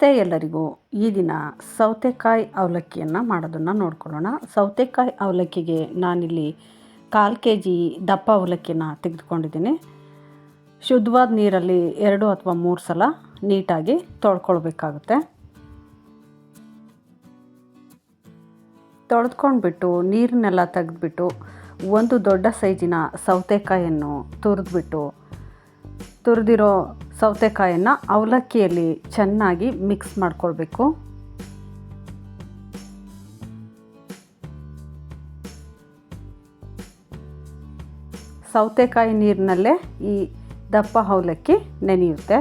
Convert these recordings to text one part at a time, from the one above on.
ನಮಸ್ತೆ ಎಲ್ಲರಿಗೂ. ಈ ದಿನ ಸೌತೆಕಾಯಿ ಅವಲಕ್ಕಿಯನ್ನು ಮಾಡೋದನ್ನು ನೋಡ್ಕೊಳ್ಳೋಣ. ಸೌತೆಕಾಯಿ ಅವಲಕ್ಕಿಗೆ ನಾನಿಲ್ಲಿ ಕಾಲು ಕೆ ಜಿ ದಪ್ಪ ಅವಲಕ್ಕಿಯನ್ನು ತೆಗೆದುಕೊಂಡಿದ್ದೀನಿ. ಶುದ್ಧವಾದ ನೀರಲ್ಲಿ ಎರಡು ಅಥವಾ ಮೂರು ಸಲ ನೀಟಾಗಿ ತೊಳ್ಕೊಳ್ಬೇಕಾಗುತ್ತೆ. ತೊಳೆದ್ಕೊಂಡ್ಬಿಟ್ಟು ನೀರನ್ನೆಲ್ಲ ತೆಗೆದ್ಬಿಟ್ಟು ಒಂದು ದೊಡ್ಡ ಸೈಜಿನ ಸೌತೆಕಾಯಿಯನ್ನು ತುರಿದ್ಬಿಟ್ಟು ತುರಿದಿರೋ ಸೌತೆಕಾಯನ್ನು ಅವಲಕ್ಕಿಯಲ್ಲಿ ಚೆನ್ನಾಗಿ ಮಿಕ್ಸ್ ಮಾಡ್ಕೊಳ್ಬೇಕು. ಸೌತೆಕಾಯಿ ನೀರಿನಲ್ಲೇ ಈ ದಪ್ಪ ಅವಲಕ್ಕಿ ನೆನೆಯುತ್ತೆ.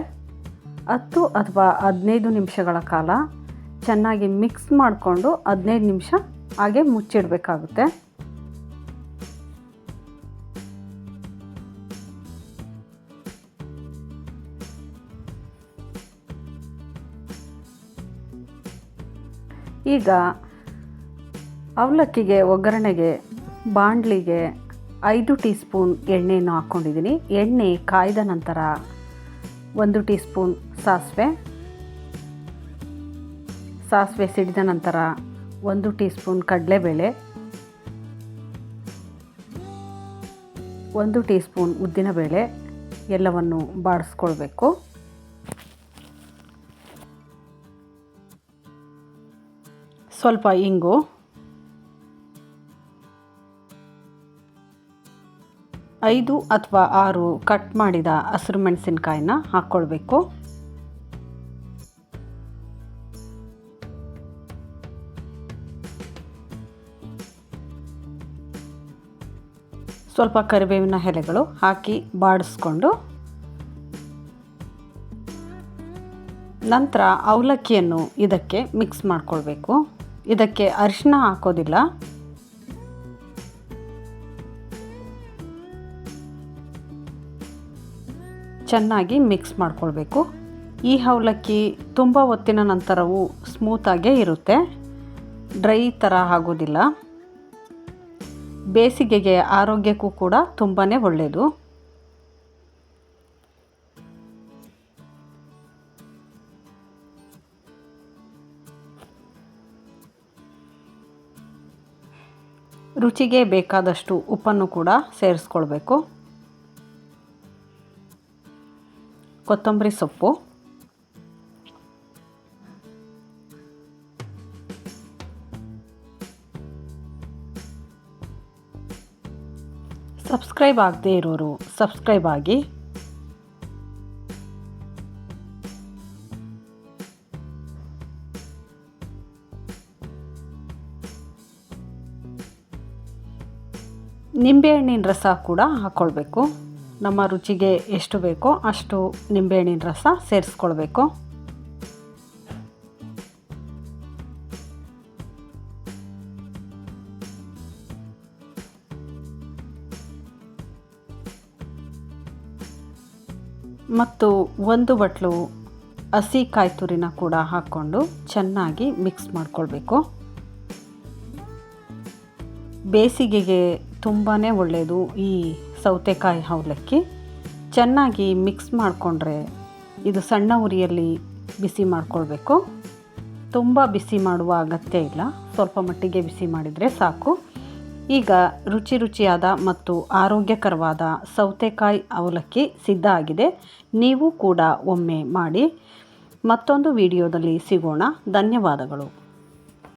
ಹತ್ತು ಅಥವಾ ಹದಿನೈದು ನಿಮಿಷಗಳ ಕಾಲ ಚೆನ್ನಾಗಿ ಮಿಕ್ಸ್ ಮಾಡಿಕೊಂಡು ಹದಿನೈದು ನಿಮಿಷ ಹಾಗೆ ಮುಚ್ಚಿಡಬೇಕಾಗುತ್ತೆ. ಈಗ ಅವಲಕ್ಕಿಗೆ, ಒಗ್ಗರಣೆಗೆ, ಬಾಂಡ್ಲಿಗೆ ಐದು ಟೀ ಸ್ಪೂನ್ ಎಣ್ಣೆಯನ್ನು ಹಾಕ್ಕೊಂಡಿದ್ದೀನಿ. ಎಣ್ಣೆ ಕಾಯ್ದ ನಂತರ ಒಂದು ಟೀ ಸ್ಪೂನ್ ಸಾಸಿವೆ. ಸಾಸಿವೆ ಸಿಡಿದ ನಂತರ ಒಂದು ಟೀ ಸ್ಪೂನ್ ಕಡಲೆಬೇಳೆ. ಒಂದು ಟೀ ಸ್ಪೂನ್ ಉದ್ದಿನಬೇಳೆ. ಎಲ್ಲವನ್ನು ಬಾಡಿಸ್ಕೊಳ್ಬೇಕು. ಸ್ವಲ್ಪ ಇಂಗು. ಐದು ಅಥವಾ ಆರು ಕಟ್ ಮಾಡಿದ ಹಸಿರು ಮೆಣಸಿನ್ಕಾಯಿನ ಹಾಕ್ಕೊಳ್ಬೇಕು. ಸ್ವಲ್ಪ ಕರಿಬೇವಿನ ಎಲೆಗಳು ಹಾಕಿ ಬಾಡಿಸ್ಕೊಂಡು ನಂತರ ಅವಲಕ್ಕಿಯನ್ನು ಇದಕ್ಕೆ ಮಿಕ್ಸ್ ಮಾಡ್ಕೊಳ್ಬೇಕು. ಇದಕ್ಕೆ ಅರಿಶಿನ ಹಾಕೋದಿಲ್ಲ. ಚೆನ್ನಾಗಿ ಮಿಕ್ಸ್ ಮಾಡ್ಕೊಳ್ಬೇಕು. ಈ ಅವಲಕ್ಕಿ ತುಂಬ ಹೊತ್ತಿನ ನಂತರವೂ ಸ್ಮೂತಾಗೇ ಇರುತ್ತೆ. ಡ್ರೈ ಥರ ಆಗೋದಿಲ್ಲ. ಬೇಸಿಗೆಗೆ ಆರೋಗ್ಯಕ್ಕೂ ಕೂಡ ತುಂಬಾ ಒಳ್ಳೆಯದು ರುಚಿಗೆ ಬೇಕಾದಷ್ಟು ಉಪ್ಪನ್ನು ಕೂಡ ಸೇರಿಸ್ಕೊಳ್ಬೇಕು. ಕೊತ್ತಂಬರಿ ಸೊಪ್ಪು. ಸಬ್ಸ್ಕ್ರೈಬ್ ಆಗದೇ ಇರೋರು ಸಬ್ಸ್ಕ್ರೈಬ್ ಆಗಿ. ನಿಂಬೆಹಣ್ಣಿನ ರಸ ಕೂಡ ಹಾಕ್ಕೊಳ್ಬೇಕು ನಮ್ಮ ರುಚಿಗೆ ಎಷ್ಟು ಬೇಕೋ ಅಷ್ಟು ನಿಂಬೆಹಣ್ಣಿನ ರಸ ಸೇರಿಸ್ಕೊಳ್ಬೇಕು. ಮತ್ತು ಒಂದು ಬಟ್ಲು ಹಸಿ ಕಾಯಿ ತುರಿನ ಕೂಡ ಹಾಕ್ಕೊಂಡು ಚೆನ್ನಾಗಿ ಮಿಕ್ಸ್ ಮಾಡ್ಕೊಳ್ಬೇಕು. ಬೇಸಿಗೆಗೆ ತುಂಬಾ ಒಳ್ಳೆಯದು ಈ ಸೌತೆಕಾಯಿ ಅವಲಕ್ಕಿ ಚೆನ್ನಾಗಿ ಮಿಕ್ಸ್ ಮಾಡಿಕೊಂಡ್ರೆ ಇದು ಸಣ್ಣ ಉರಿಯಲ್ಲಿ ಬಿಸಿ ಮಾಡಿಕೊಳ್ಬೇಕು. ತುಂಬ ಬಿಸಿ ಮಾಡುವ ಅಗತ್ಯ ಇಲ್ಲ. ಸ್ವಲ್ಪ ಮಟ್ಟಿಗೆ ಬಿಸಿ ಮಾಡಿದರೆ ಸಾಕು. ಈಗ ರುಚಿ ರುಚಿಯಾದ ಮತ್ತು ಆರೋಗ್ಯಕರವಾದ ಸೌತೆಕಾಯಿ ಅವಲಕ್ಕಿ ಸಿದ್ಧ ಆಗಿದೆ. ನೀವು ಕೂಡ ಒಮ್ಮೆ ಮಾಡಿ ಮತ್ತೊಂದು ವಿಡಿಯೋದಲ್ಲಿ ಸಿಗೋಣ. ಧನ್ಯವಾದಗಳು.